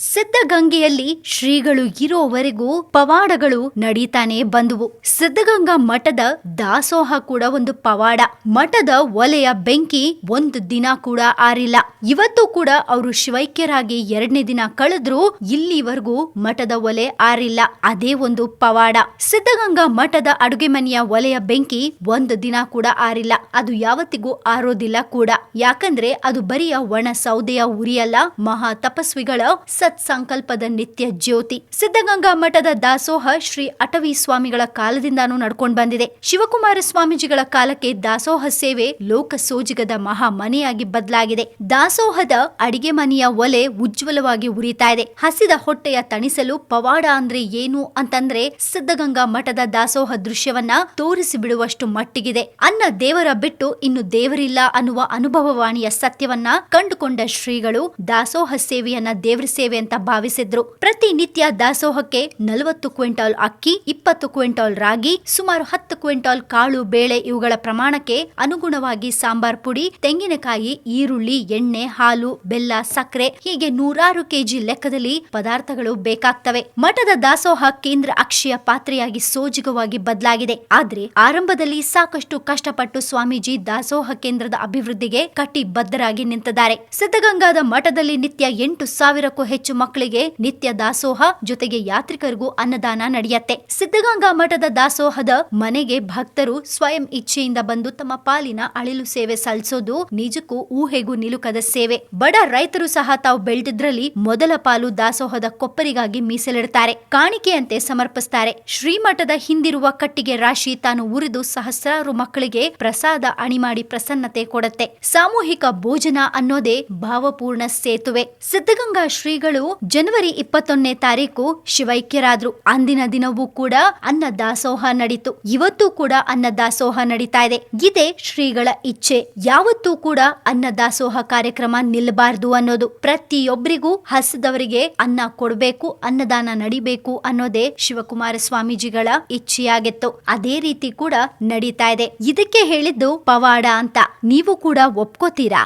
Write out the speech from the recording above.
ಸಿದ್ಧಗಂಗೆಯಲ್ಲಿ ಶ್ರೀಗಳು ಇರೋವರೆಗೂ ಪವಾಡಗಳು ನಡೀತಾನೆ ಬಂದುವು. ಸಿದ್ಧಗಂಗಾ ಮಠದ ದಾಸೋಹ ಕೂಡ ಒಂದು ಪವಾಡ. ಮಠದ ಒಲೆಯ ಬೆಂಕಿ ಒಂದು ದಿನ ಕೂಡ ಆರಿಲ್ಲ. ಇವತ್ತು ಕೂಡ ಅವರು ಶಿವೈಕ್ಯರಾಗಿ ಎರಡನೇ ದಿನ ಕಳೆದ್ರೂ ಇಲ್ಲಿವರೆಗೂ ಮಠದ ಒಲೆ ಆರಿಲ್ಲ. ಅದೇ ಒಂದು ಪವಾಡ. ಸಿದ್ಧಗಂಗಾ ಮಠದ ಅಡುಗೆ ಮನೆಯ ಒಲೆಯ ಬೆಂಕಿ ಒಂದು ದಿನ ಕೂಡ ಆರಿಲ್ಲ. ಅದು ಯಾವತ್ತಿಗೂ ಆರೋದಿಲ್ಲ ಕೂಡ. ಯಾಕಂದ್ರೆ ಅದು ಬರಿಯ ಒಣ ಸೌದೆಯ ಉರಿಯಲ್ಲ, ಮಹಾ ತಪಸ್ವಿಗಳ ಸತ್ಸಂಕಲ್ಪದ ನಿತ್ಯ ಜ್ಯೋತಿ. ಸಿದ್ಧಗಂಗಾ ಮಠದ ದಾಸೋಹ ಶ್ರೀ ಅಟವಿ ಸ್ವಾಮಿಗಳ ಕಾಲದಿಂದಾನೂ ನಡ್ಕೊಂಡು ಬಂದಿದೆ. ಶಿವಕುಮಾರ ಸ್ವಾಮೀಜಿಗಳ ಕಾಲಕ್ಕೆ ದಾಸೋಹ ಸೇವೆ ಲೋಕ ಸೋಜಿಗದ ಮಹಾ ಮನೆಯಾಗಿ ಬದಲಾಗಿದೆ. ದಾಸೋಹದ ಅಡಿಗೆ ಮನೆಯ ಒಲೆ ಉಜ್ವಲವಾಗಿ ಉರಿತಾ ಇದೆ. ಹಸಿದ ಹೊಟ್ಟೆಯ ತಣಿಸಲು ಪವಾಡ ಅಂದ್ರೆ ಏನು ಅಂತಂದ್ರೆ ಸಿದ್ಧಗಂಗಾ ಮಠದ ದಾಸೋಹ ದೃಶ್ಯವನ್ನ ತೋರಿಸಿ ಬಿಡುವಷ್ಟು ಮಟ್ಟಿಗಿದೆ. ಅನ್ನ ದೇವರ ಬಿಟ್ಟು ಇನ್ನು ದೇವರಿಲ್ಲ ಅನ್ನುವ ಅನುಭವವಾಣಿಯ ಸತ್ಯವನ್ನ ಕಂಡುಕೊಂಡ ಶ್ರೀಗಳು ದಾಸೋಹ ಸೇವೆಯನ್ನ ದೇವರ ಸೇವೆ ಅಂತ ಭಾವಿಸಿದ್ರು. ಪ್ರತಿನಿತ್ಯ ದಾಸೋಹಕ್ಕೆ ನಲವತ್ತು ಕ್ವಿಂಟಾಲ್ ಅಕ್ಕಿ, ಇಪ್ಪತ್ತು ಕ್ವಿಂಟಾಲ್ ರಾಗಿ, ಸುಮಾರು ಹತ್ತು ಕ್ವಿಂಟಾಲ್ ಕಾಳು ಬೇಳೆ ಇವುಗಳ ಪ್ರಮಾಣಕ್ಕೆ ಅನುಗುಣವಾಗಿ ಸಾಂಬಾರ್ ಪುಡಿ, ತೆಂಗಿನಕಾಯಿ, ಈರುಳ್ಳಿ, ಎಣ್ಣೆ, ಹಾಲು, ಬೆಲ್ಲ, ಸಕ್ಕರೆ ಹೀಗೆ ನೂರಾರು ಕೆಜಿ ಲೆಕ್ಕದಲ್ಲಿ ಪದಾರ್ಥಗಳು ಬೇಕಾಗ್ತವೆ. ಮಠದ ದಾಸೋಹ ಕೇಂದ್ರ ಅಕ್ಷಯ ಪಾತ್ರೆಯಾಗಿ ಸೋಜಿಗವಾಗಿ ಬದಲಾಗಿದೆ. ಆದ್ರೆ ಆರಂಭದಲ್ಲಿ ಸಾಕಷ್ಟು ಕಷ್ಟಪಟ್ಟು ಸ್ವಾಮೀಜಿ ದಾಸೋಹ ಕೇಂದ್ರದ ಅಭಿವೃದ್ಧಿಗೆ ಕಟ್ಟಿ ಬದ್ಧರಾಗಿ ನಿಂತಿದ್ದಾರೆ. ಸಿದ್ಧಗಂಗಾದ ಮಠದಲ್ಲಿ ನಿತ್ಯ ಎಂಟು ಸಾವಿರಕ್ಕೂ ಹೆಚ್ಚು ಮಕ್ಕಳಿಗೆ ನಿತ್ಯ ದಾಸೋಹ ಜೊತೆಗೆ ಯಾತ್ರಿಕರಿಗೂ ಅನ್ನದಾನ ನಡೆಯುತ್ತೆ. ಸಿದ್ಧಗಂಗಾ ಮಠದ ದಾಸೋಹದ ಮನೆಗೆ ಭಕ್ತರು ಸ್ವಯಂ ಇಚ್ಛೆಯಿಂದ ಬಂದು ತಮ್ಮ ಪಾಲಿನ ಅಳಿಲು ಸೇವೆ ಸಲ್ಲಿಸೋದು ನಿಜಕ್ಕೂ ಊಹೆಗೂ ನಿಲುಕದ ಸೇವೆ. ಬಡ ರೈತರು ಸಹ ತಾವು ಬೆಳೆದಿದ್ರಲ್ಲಿ ಮೊದಲ ಪಾಲು ದಾಸೋಹದ ಕೊಪ್ಪರಿಗಾಗಿ ಮೀಸಲಿಡುತ್ತಾರೆ. ಕಾಣಿಕೆಯಂತೆ ಸಮರ್ಪಿಸ್ತಾರೆ. ಶ್ರೀಮಠದ ಹಿಂದಿರುವ ಕಟ್ಟಿಗೆ ರಾಶಿ ತಾನು ಉರಿದು ಸಹಸ್ರಾರು ಮಕ್ಕಳಿಗೆ ಪ್ರಸಾದ ಅಣಿ ಮಾಡಿ ಪ್ರಸನ್ನತೆ ಕೊಡುತ್ತೆ. ಸಾಮೂಹಿಕ ಭೋಜನ ಅನ್ನೋದೇ ಭಾವಪೂರ್ಣ ಸೇತುವೆ. ಸಿದ್ಧಗಂಗಾ ಶ್ರೀಗಳು ಜನವರಿ ಇಪ್ಪತ್ತೊಂದನೇ ತಾರೀಕು ಶಿವೈಕ್ಯರಾದ್ರು. ಅಂದಿನ ದಿನವೂ ಕೂಡ ಅನ್ನ ದಾಸೋಹ ನಡೀತು. ಇವತ್ತು ಕೂಡ ಅನ್ನ ದಾಸೋಹ ನಡೀತಾ ಇದೆ. ಇದೇ ಶ್ರೀಗಳ ಇಚ್ಛೆ. ಯಾವತ್ತೂ ಕೂಡ ಅನ್ನ ದಾಸೋಹ ಕಾರ್ಯಕ್ರಮ ನಿಲ್ಲಬಾರದು ಅನ್ನೋದು. ಪ್ರತಿಯೊಬ್ಬರಿಗೂ ಹಸದವರಿಗೆ ಅನ್ನ ಕೊಡಬೇಕು, ಅನ್ನದಾನ ನಡಿಬೇಕು ಅನ್ನೋದೇ ಶಿವಕುಮಾರ ಸ್ವಾಮೀಜಿಗಳ ಇಚ್ಛೆಯಾಗಿತ್ತು. ಅದೇ ರೀತಿ ಕೂಡ ನಡೀತಾ ಇದೆ. ಇದಕ್ಕೆ ಹೇಳಿದ್ದು ಪವಾಡ ಅಂತ. ನೀವು ಕೂಡ ಒಪ್ಕೋತೀರಾ?